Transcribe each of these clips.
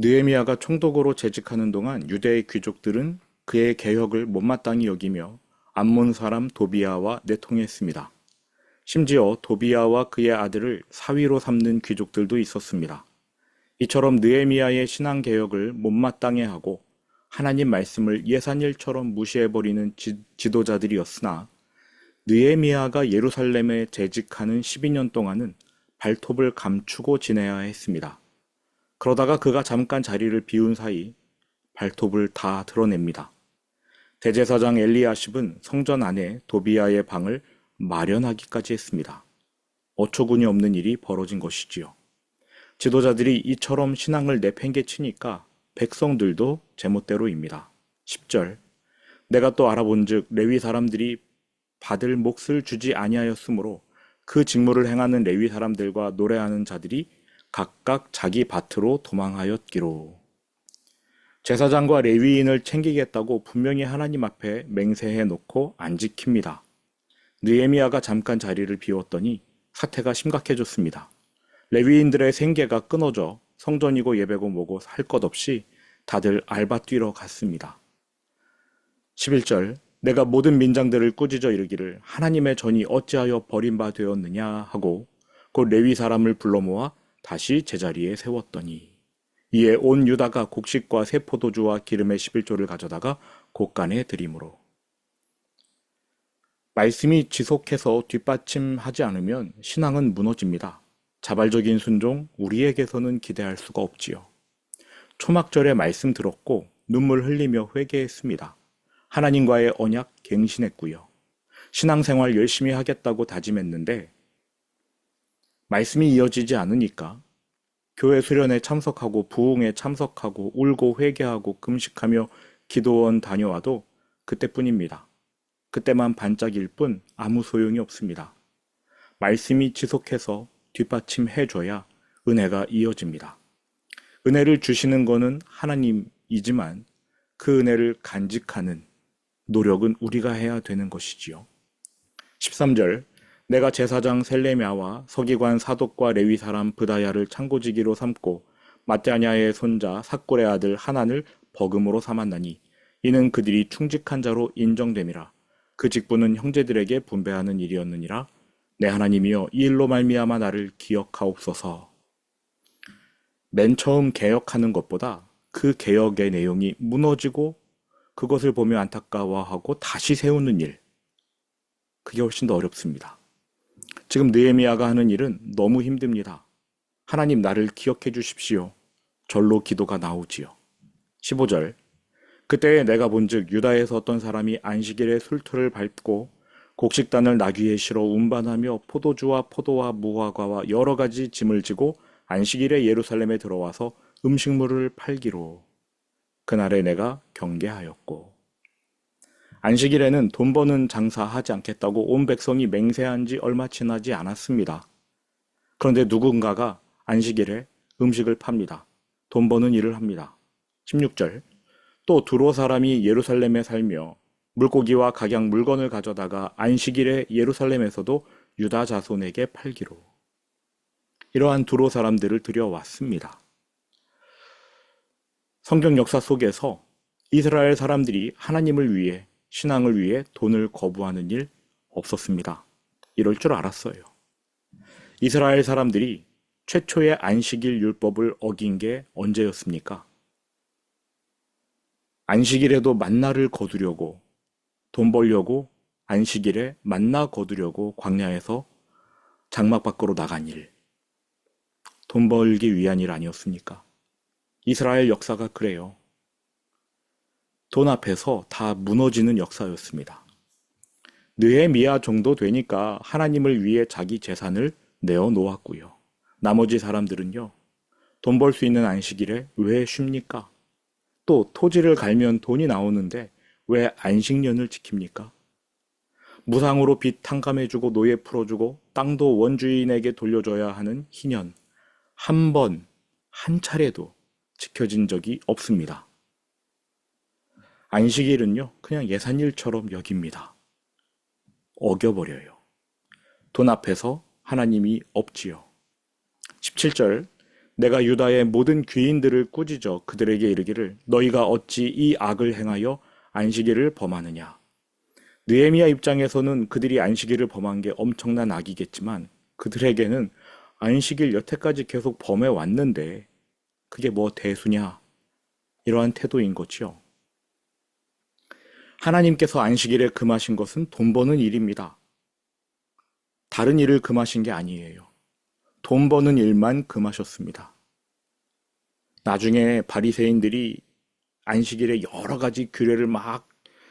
느헤미야가 총독으로 재직하는 동안 유대의 귀족들은 그의 개혁을 못마땅히 여기며 암몬 사람 도비야와 내통했습니다. 심지어 도비야와 그의 아들을 사위로 삼는 귀족들도 있었습니다. 이처럼 느헤미야의 신앙 개혁을 못마땅해 하고 하나님 말씀을 예산일처럼 무시해버리는 지, 지도자들이었으나 느헤미야가 예루살렘에 재직하는 12년 동안은 발톱을 감추고 지내야 했습니다. 그러다가 그가 잠깐 자리를 비운 사이 발톱을 다 드러냅니다. 대제사장 엘리야십은 성전 안에 도비야의 방을 마련하기까지 했습니다. 어처구니 없는 일이 벌어진 것이지요. 지도자들이 이처럼 신앙을 내팽개치니까 백성들도 제멋대로입니다. 10절 내가 또 알아본즉 레위 사람들이 받을 몫을 주지 아니하였으므로 그 직무를 행하는 레위 사람들과 노래하는 자들이 각각 자기 밭으로 도망하였기로. 제사장과 레위인을 챙기겠다고 분명히 하나님 앞에 맹세해 놓고 안 지킵니다. 느에미아가 잠깐 자리를 비웠더니 사태가 심각해졌습니다. 레위인들의 생계가 끊어져 성전이고 예배고 뭐고 할 것 없이 다들 알바 뛰러 갔습니다. 11절 내가 모든 민장들을 꾸짖어 이르기를 하나님의 전이 어찌하여 버림바 되었느냐 하고 곧 레위 사람을 불러 모아 다시 제자리에 세웠더니 이에 온 유다가 곡식과 새 포도주와 기름의 11조를 가져다가 곡간에 드림으로 말씀이 지속해서 뒷받침하지 않으면 신앙은 무너집니다. 자발적인 순종 우리에게서는 기대할 수가 없지요. 초막절에 말씀 들었고 눈물 흘리며 회개했습니다. 하나님과의 언약 갱신했고요. 신앙생활 열심히 하겠다고 다짐했는데 말씀이 이어지지 않으니까 교회 수련회 참석하고 부흥에 참석하고 울고 회개하고 금식하며 기도원 다녀와도 그때뿐입니다. 그때만 반짝일 뿐 아무 소용이 없습니다. 말씀이 지속해서 뒷받침해줘야 은혜가 이어집니다. 은혜를 주시는 것은 하나님이지만 그 은혜를 간직하는 노력은 우리가 해야 되는 것이지요. 13절 내가 제사장 셀레미아와 서기관 사독과 레위 사람 브다야를 창고지기로 삼고 마따냐의 손자 삭골의 아들 하난을 버금으로 삼았나니 이는 그들이 충직한 자로 인정됨이라. 그 직분은 형제들에게 분배하는 일이었느니라. 내 하나님이여 이 일로 말미암아 나를 기억하옵소서. 맨 처음 개혁하는 것보다 그 개혁의 내용이 무너지고 그것을 보며 안타까워하고 다시 세우는 일. 그게 훨씬 더 어렵습니다. 지금 느헤미야가 하는 일은 너무 힘듭니다. 하나님 나를 기억해 주십시오. 절로 기도가 나오지요. 15절 그때에 내가 본즉 유다에서 어떤 사람이 안식일에 술투를 밟고 곡식단을 나귀에 실어 운반하며 포도주와 포도와 무화과와 여러 가지 짐을 지고 안식일에 예루살렘에 들어와서 음식물을 팔기로 그날에 내가 경계하였고 안식일에는 돈 버는 장사 하지 않겠다고 온 백성이 맹세한 지 얼마 지나지 않았습니다. 그런데 누군가가 안식일에 음식을 팝니다. 돈 버는 일을 합니다. 16절. 또 두로 사람이 예루살렘에 살며 물고기와 각양 물건을 가져다가 안식일에 예루살렘에서도 유다 자손에게 팔기로. 이러한 두로 사람들을 들여왔습니다. 성경 역사 속에서 이스라엘 사람들이 하나님을 위해 신앙을 위해 돈을 거부하는 일 없었습니다. 이럴 줄 알았어요. 이스라엘 사람들이 최초의 안식일 율법을 어긴 게 언제였습니까? 안식일에도 만나를 거두려고 돈 벌려고 안식일에 만나 거두려고 광야에서 장막 밖으로 나간 일. 돈 벌기 위한 일 아니었습니까? 이스라엘 역사가 그래요. 돈 앞에서 다 무너지는 역사였습니다. 느헤미야 정도 되니까 하나님을 위해 자기 재산을 내어 놓았고요. 나머지 사람들은요. 돈 벌 수 있는 안식일에 왜 쉽니까? 또 토지를 갈면 돈이 나오는데 왜 안식년을 지킵니까? 무상으로 빚 탕감해주고 노예 풀어주고 땅도 원주인에게 돌려줘야 하는 희년 한 번, 한 차례도 지켜진 적이 없습니다. 안식일은요, 그냥 예산일처럼 여깁니다. 어겨버려요. 돈 앞에서 하나님이 없지요. 17절 내가 유다의 모든 귀인들을 꾸짖어 그들에게 이르기를 너희가 어찌 이 악을 행하여 안식일을 범하느냐. 느헤미야 입장에서는 그들이 안식일을 범한 게 엄청난 악이겠지만 그들에게는 안식일 여태까지 계속 범해 왔는데 그게 뭐 대수냐 이러한 태도인 거지요. 하나님께서 안식일에 금하신 것은 돈 버는 일입니다. 다른 일을 금하신 게 아니에요. 돈 버는 일만 금하셨습니다. 나중에 바리새인들이 안식일에 여러 가지 규례를 막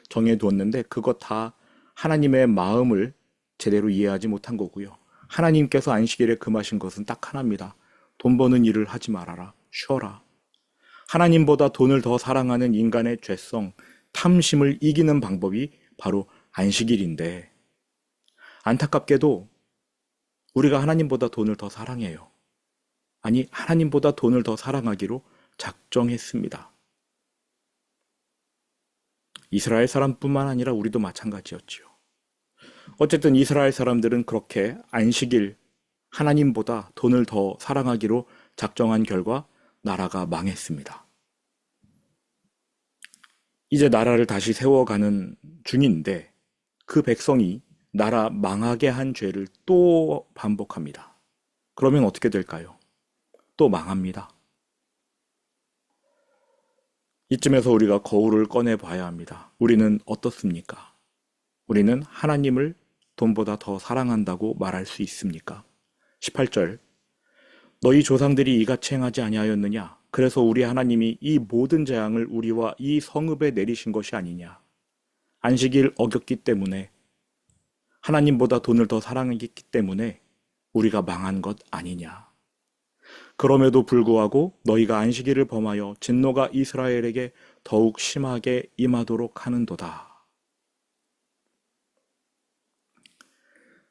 정해 두었는데 그것 다 하나님의 마음을 제대로 이해하지 못한 거고요. 하나님께서 안식일에 금하신 것은 딱 하나입니다. 돈 버는 일을 하지 말아라. 쉬어라. 하나님보다 돈을 더 사랑하는 인간의 죄성, 탐심을 이기는 방법이 바로 안식일인데 안타깝게도 우리가 하나님보다 돈을 더 사랑해요. 아니, 하나님보다 돈을 더 사랑하기로 작정했습니다. 이스라엘 사람뿐만 아니라 우리도 마찬가지였지요. 어쨌든 이스라엘 사람들은 그렇게 안식일 하나님보다 돈을 더 사랑하기로 작정한 결과 나라가 망했습니다. 이제 나라를 다시 세워가는 중인데 그 백성이 나라 망하게 한 죄를 또 반복합니다. 그러면 어떻게 될까요? 또 망합니다. 이쯤에서 우리가 거울을 꺼내 봐야 합니다. 우리는 어떻습니까? 우리는 하나님을 돈보다 더 사랑한다고 말할 수 있습니까? 18절 너희 조상들이 이같이 행하지 아니하였느냐? 그래서 우리 하나님이 이 모든 재앙을 우리와 이 성읍에 내리신 것이 아니냐? 안식일 어겼기 때문에 하나님보다 돈을 더 사랑했기 때문에 우리가 망한 것 아니냐? 그럼에도 불구하고 너희가 안식일을 범하여 진노가 이스라엘에게 더욱 심하게 임하도록 하는도다.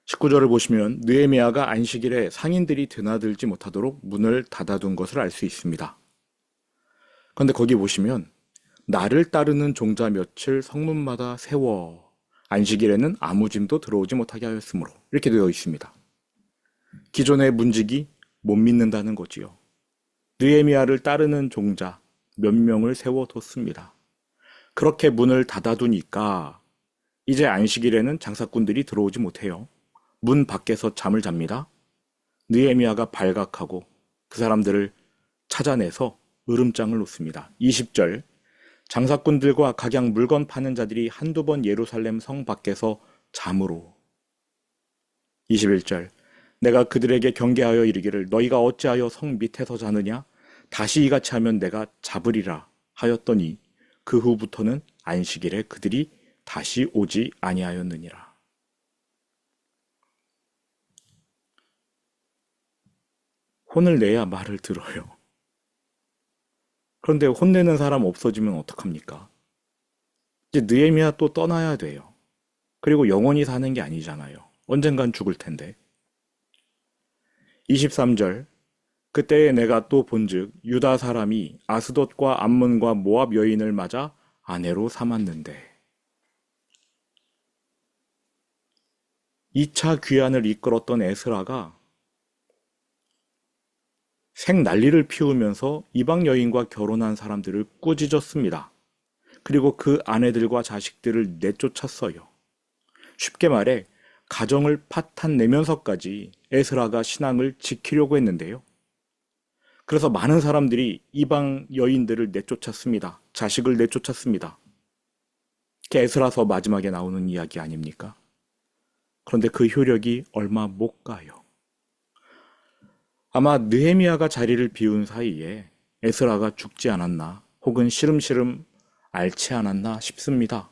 19절을 보시면 느헤미야가 안식일에 상인들이 드나들지 못하도록 문을 닫아둔 것을 알 수 있습니다. 그런데 거기 보시면 나를 따르는 종자 며칠 성문마다 세워 안식일에는 아무 짐도 들어오지 못하게 하였으므로 이렇게 되어 있습니다. 기존의 문직이 못 믿는다는 거지요. 느헤미야를 따르는 종자 몇 명을 세워뒀습니다. 그렇게 문을 닫아두니까 이제 안식일에는 장사꾼들이 들어오지 못해요. 문 밖에서 잠을 잡니다. 느헤미야가 발각하고 그 사람들을 찾아내서 으름장을 놓습니다. 20절 장사꾼들과 각양 물건 파는 자들이 한두 번 예루살렘 성 밖에서 잠으로 21절 내가 그들에게 경계하여 이르기를 너희가 어찌하여 성 밑에서 자느냐 다시 이같이 하면 내가 잡으리라 하였더니 그 후부터는 안식일에 그들이 다시 오지 아니하였느니라. 혼을 내야 말을 들어요. 그런데 혼내는 사람 없어지면 어떡합니까? 이제 느에미야 또 떠나야 돼요. 그리고 영원히 사는 게 아니잖아요. 언젠간 죽을 텐데. 23절 그때에 내가 또 본즉 유다 사람이 아스돗과 암몬과 모압 여인을 맞아 아내로 삼았는데 2차 귀환을 이끌었던 에스라가 생 난리를 피우면서 이방 여인과 결혼한 사람들을 꾸짖었습니다. 그리고 그 아내들과 자식들을 내쫓았어요. 쉽게 말해 가정을 파탄 내면서까지 에스라가 신앙을 지키려고 했는데요. 그래서 많은 사람들이 이방 여인들을 내쫓았습니다. 자식을 내쫓았습니다. 에스라서 마지막에 나오는 이야기 아닙니까? 그런데 그 효력이 얼마 못 가요. 아마 느헤미야가 자리를 비운 사이에 에스라가 죽지 않았나 혹은 시름시름 앓지 않았나 싶습니다.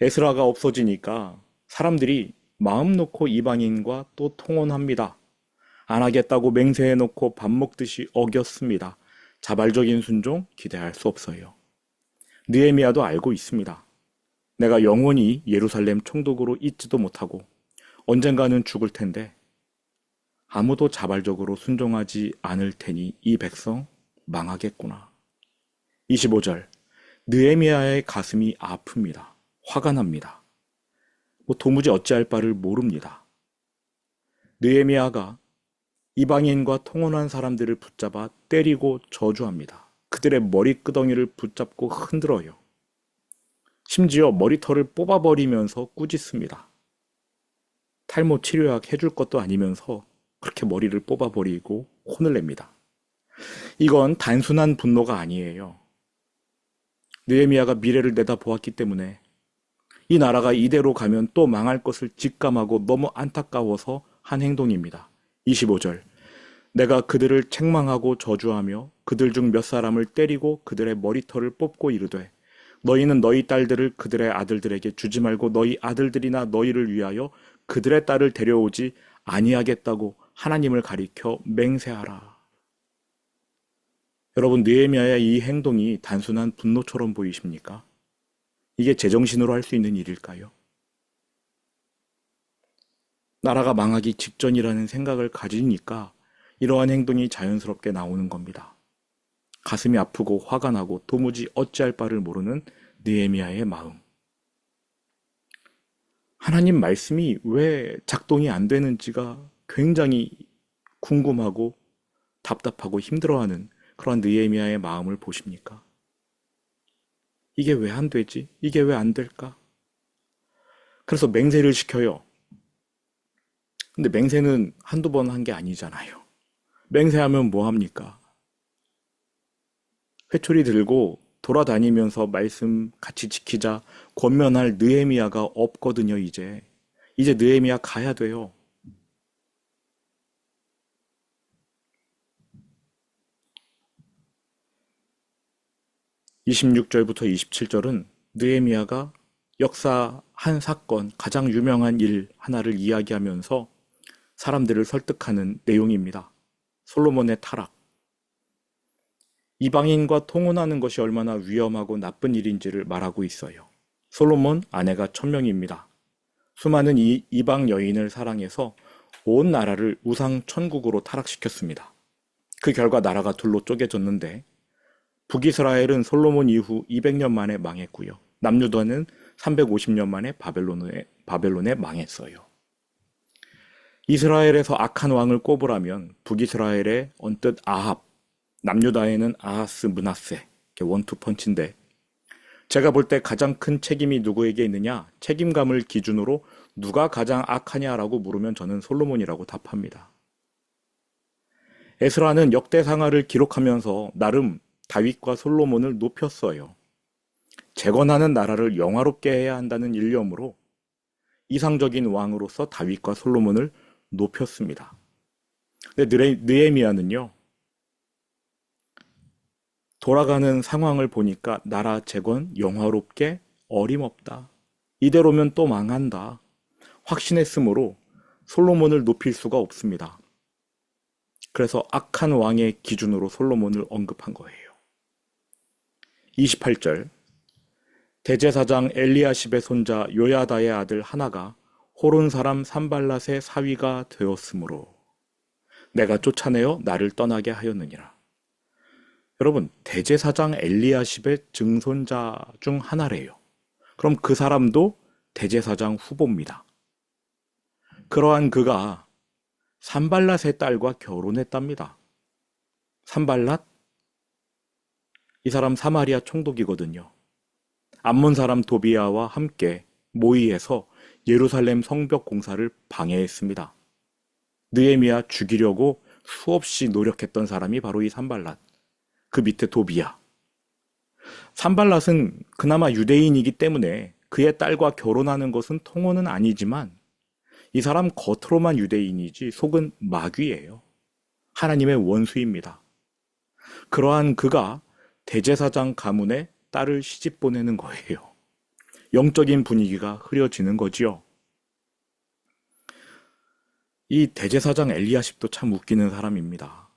에스라가 없어지니까 사람들이 마음 놓고 이방인과 또 통혼합니다. 안 하겠다고 맹세해 놓고 밥 먹듯이 어겼습니다. 자발적인 순종 기대할 수 없어요. 느에미아도 알고 있습니다. 내가 영원히 예루살렘 총독으로 있지도 못하고 언젠가는 죽을 텐데 아무도 자발적으로 순종하지 않을 테니 이 백성 망하겠구나. 25절 느에미아의 가슴이 아픕니다. 화가 납니다. 뭐 도무지 어찌할 바를 모릅니다. 느에미아가 이방인과 통혼한 사람들을 붙잡아 때리고 저주합니다. 그들의 머리끄덩이를 붙잡고 흔들어요. 심지어 머리털을 뽑아버리면서 꾸짖습니다. 탈모 치료약 해줄 것도 아니면서 그렇게 머리를 뽑아버리고 혼을 냅니다. 이건 단순한 분노가 아니에요. 느헤미야가 미래를 내다보았기 때문에 이 나라가 이대로 가면 또 망할 것을 직감하고 너무 안타까워서 한 행동입니다. 25절. 내가 그들을 책망하고 저주하며 그들 중 몇 사람을 때리고 그들의 머리털을 뽑고 이르되 너희는 너희 딸들을 그들의 아들들에게 주지 말고 너희 아들들이나 너희를 위하여 그들의 딸을 데려오지 아니하겠다고 하나님을 가리켜 맹세하라. 여러분 느헤미야의 이 행동이 단순한 분노처럼 보이십니까? 이게 제정신으로 할 수 있는 일일까요? 나라가 망하기 직전이라는 생각을 가지니까 이러한 행동이 자연스럽게 나오는 겁니다. 가슴이 아프고 화가 나고 도무지 어찌할 바를 모르는 느헤미야의 마음. 하나님 말씀이 왜 작동이 안 되는지가 굉장히 궁금하고 답답하고 힘들어하는 그런 느헤미야의 마음을 보십니까? 이게 왜 안 되지? 이게 왜 안 될까? 그래서 맹세를 시켜요. 근데 맹세는 한두 번 한 게 아니잖아요. 맹세하면 뭐 합니까? 회초리 들고 돌아다니면서 말씀 같이 지키자 권면할 느헤미야가 없거든요, 이제. 이제 느헤미야 가야 돼요. (26절부터 27절은) 느헤미야가 역사 한 사건, 가장 유명한 일 하나를 이야기하면서 사람들을 설득하는 내용입니다. 솔로몬의 타락. 이방인과 통혼하는 것이 얼마나 위험하고 나쁜 일인지를 말하고 있어요. 솔로몬 아내가 천명입니다. 수많은 이, 이방 여인을 사랑해서 온 나라를 우상 천국으로 타락시켰습니다. 그 결과 나라가 둘로 쪼개졌는데 북이스라엘은 솔로몬 이후 200년 만에 망했고요. 남유다는 350년 만에 바벨론에, 바벨론에 망했어요. 이스라엘에서 악한 왕을 꼽으라면 북이스라엘의 언뜻 아합, 남유다에는 아하스, 문하세, 원투펀치인데 제가 볼 때 가장 큰 책임이 누구에게 있느냐? 책임감을 기준으로 누가 가장 악하냐라고 물으면 저는 솔로몬이라고 답합니다. 에스라는 역대상하를 기록하면서 나름 다윗과 솔로몬을 높였어요. 재건하는 나라를 영화롭게 해야 한다는 일념으로 이상적인 왕으로서 다윗과 솔로몬을 높였습니다. 근데 느헤미야는요. 돌아가는 상황을 보니까 나라 재건 영화롭게 어림없다. 이대로면 또 망한다. 확신했으므로 솔로몬을 높일 수가 없습니다. 그래서 악한 왕의 기준으로 솔로몬을 언급한 거예요. 28절 대제사장 엘리야십의 손자 요야다의 아들 하나가 호론 사람 산발랏의 사위가 되었으므로 내가 쫓아내어 나를 떠나게 하였느니라. 여러분, 대제사장 엘리야십의 증손자 중 하나래요. 그럼 그 사람도 대제사장 후보입니다. 그러한 그가 산발랏의 딸과 결혼했답니다. 산발랏? 이 사람 사마리아 총독이거든요. 암몬 사람 도비아와 함께 모의해서 예루살렘 성벽 공사를 방해했습니다. 느에미야 죽이려고 수없이 노력했던 사람이 바로 이 산발랏. 그 밑에 도비야. 산발랏은 그나마 유대인이기 때문에 그의 딸과 결혼하는 것은 통혼은 아니지만 이 사람 겉으로만 유대인이지 속은 마귀예요. 하나님의 원수입니다. 그러한 그가 대제사장 가문에 딸을 시집 보내는 거예요. 영적인 분위기가 흐려지는 거지요. 이 대제사장 엘리야십도 참 웃기는 사람입니다.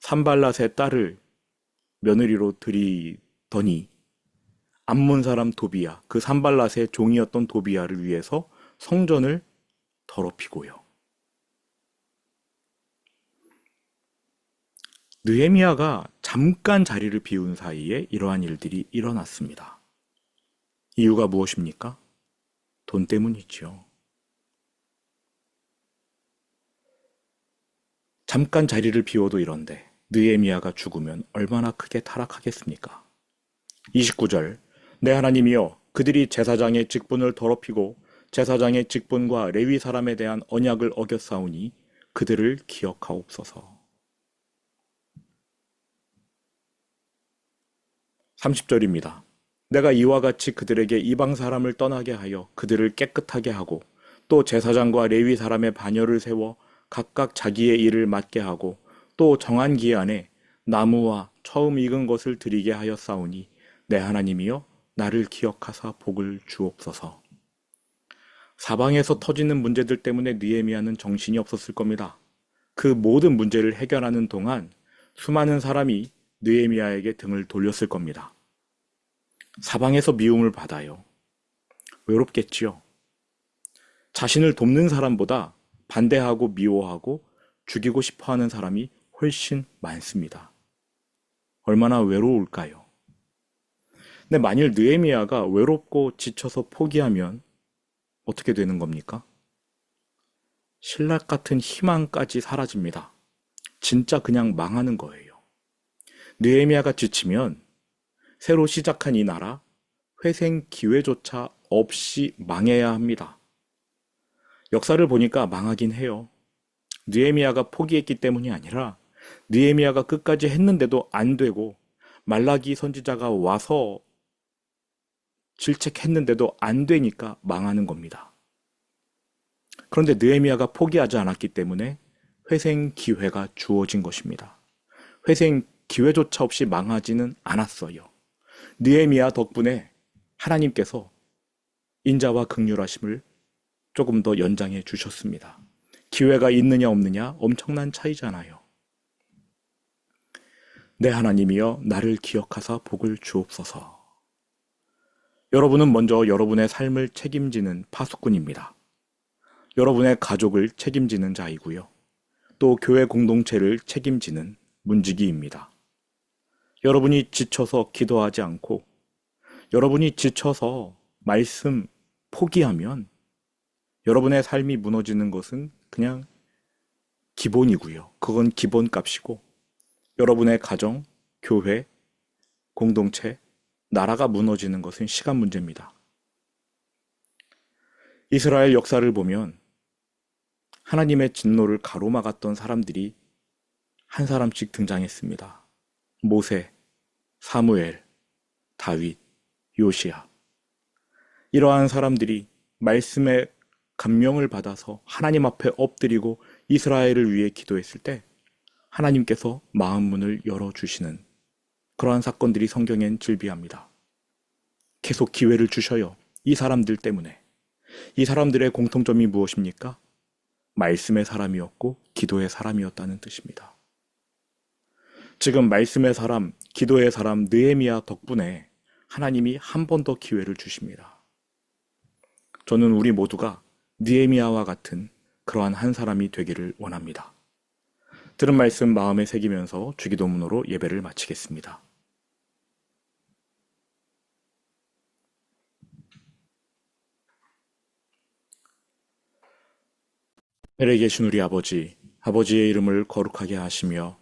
산발랏의 딸을 며느리로 들이더니 암몬 사람 도비야, 그 산발랏의 종이었던 도비야를 위해서 성전을 더럽히고요. 느헤미야가 잠깐 자리를 비운 사이에 이러한 일들이 일어났습니다. 이유가 무엇입니까? 돈 때문이죠. 잠깐 자리를 비워도 이런데 느에미아가 죽으면 얼마나 크게 타락하겠습니까? 29절 내 하나님이여 그들이 제사장의 직분을 더럽히고 제사장의 직분과 레위 사람에 대한 언약을 어겼사오니 그들을 기억하옵소서. 30절입니다. 내가 이와 같이 그들에게 이방 사람을 떠나게 하여 그들을 깨끗하게 하고 또 제사장과 레위 사람의 반열을 세워 각각 자기의 일을 맡게 하고 또 정한 기한에 나무와 처음 익은 것을 드리게 하였사오니 내 하나님이여 나를 기억하사 복을 주옵소서. 사방에서 터지는 문제들 때문에 느헤미야는 정신이 없었을 겁니다. 그 모든 문제를 해결하는 동안 수많은 사람이 느헤미야에게 등을 돌렸을 겁니다. 사방에서 미움을 받아요. 외롭겠지요. 자신을 돕는 사람보다 반대하고 미워하고 죽이고 싶어 하는 사람이 훨씬 많습니다. 얼마나 외로울까요? 근데 만일 느헤미야가 외롭고 지쳐서 포기하면 어떻게 되는 겁니까? 신락 같은 희망까지 사라집니다. 진짜 그냥 망하는 거예요. 느헤미야가 지치면 새로 시작한 이 나라 회생 기회조차 없이 망해야 합니다. 역사를 보니까 망하긴 해요. 느헤미야가 포기했기 때문이 아니라 느헤미야가 끝까지 했는데도 안 되고 말라기 선지자가 와서 질책했는데도 안 되니까 망하는 겁니다. 그런데 느헤미야가 포기하지 않았기 때문에 회생 기회가 주어진 것입니다. 회생 기회조차 없이 망하지는 않았어요. 느헤미야 덕분에 하나님께서 인자와 극률하심을 조금 더 연장해 주셨습니다. 기회가 있느냐 없느냐 엄청난 차이잖아요. 내 하나님이여 나를 기억하사 복을 주옵소서. 여러분은 먼저 여러분의 삶을 책임지는 파수꾼입니다. 여러분의 가족을 책임지는 자이고요. 또 교회 공동체를 책임지는 문지기입니다. 여러분이 지쳐서 기도하지 않고 여러분이 지쳐서 말씀 포기하면 여러분의 삶이 무너지는 것은 그냥 기본이고요. 그건 기본 값이고 여러분의 가정, 교회, 공동체, 나라가 무너지는 것은 시간 문제입니다. 이스라엘 역사를 보면 하나님의 진노를 가로막았던 사람들이 한 사람씩 등장했습니다. 모세, 사무엘, 다윗, 요시야. 이러한 사람들이 말씀의 감명을 받아서 하나님 앞에 엎드리고 이스라엘을 위해 기도했을 때 하나님께서 마음 문을 열어주시는 그러한 사건들이 성경엔 즐비합니다. 계속 기회를 주셔요. 이 사람들 때문에. 이 사람들의 공통점이 무엇입니까? 말씀의 사람이었고 기도의 사람이었다는 뜻입니다. 지금 말씀의 사람, 기도의 사람 느헤미야 덕분에 하나님이 한 번 더 기회를 주십니다. 저는 우리 모두가 느헤미야와 같은 그러한 한 사람이 되기를 원합니다. 들은 말씀 마음에 새기면서 주기도문으로 예배를 마치겠습니다. 하늘에 계신 우리 아버지, 아버지의 이름을 거룩하게 하시며